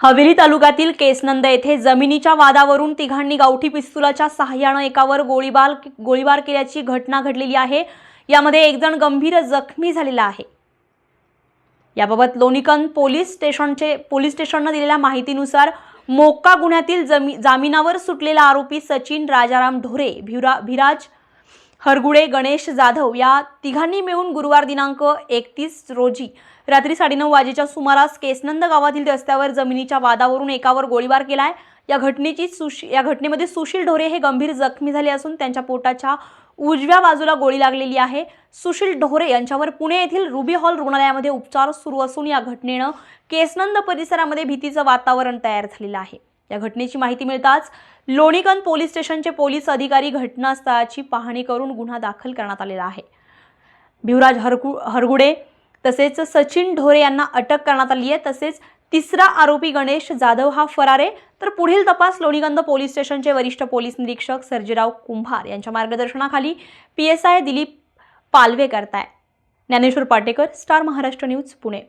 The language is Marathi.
हवेली तालुक्यातील केसनंद येथे जमिनीच्या वादावरून तिघांनी गावठी पिस्तुलाच्या सहाय्यानं एकावर गोळीबार गोळीबार केल्याची घटना घडलेली आहे. यामध्ये एक जण गंभीर जखमी झालेला आहे. याबाबत लोणीकंद पोलीस स्टेशनचे पोलीस स्टेशननं दिलेल्या माहितीनुसार मोक्का गुन्ह्यातील जमी जामिनावर सुटलेला आरोपी सचिन राजाराम ढोरे भिरा भिराज हरगुडे गणेश जाधव या तिघांनी मिळून गुरुवार दिनांक एकतीस रोजी रात्री साडेनऊ वाजेच्या सुमारास केसनंद गावातील रस्त्यावर जमिनीच्या वादावरून एकावर गोळीबार केलाय. या घटनेची सुशी या घटनेमध्ये सुशील ढोरे हे गंभीर जखमी झाले असून त्यांच्या पोटाच्या उजव्या बाजूला गोळी लागलेली आहे. सुशील ढोरे यांच्यावर पुणे येथील रुबी हॉल रुग्णालयामध्ये उपचार सुरू असून या घटनेनं केसनंद परिसरामध्ये भीतीचं वातावरण तयार झालेलं आहे. या घटनेची माहिती मिळताच लोणीकंद पोलीस स्टेशनचे पोलीस अधिकारी घटनास्थळाची पाहणी करून गुन्हा दाखल करण्यात आलेला आहे. भिवराज हरगु हरगुडे तसेच सचिन ढोरे यांना अटक करण्यात आली आहे. तसेच तिसरा आरोपी गणेश जाधव हा फरार आहे. तर पुढील तपास लोणीगंध पोलीस स्टेशनचे वरिष्ठ पोलीस निरीक्षक सर्जेराव कुंभार यांच्या मार्गदर्शनाखाली P S I Dilip Palve करताय. Dnyaneshwar Patekar star Maharashtra news Pune.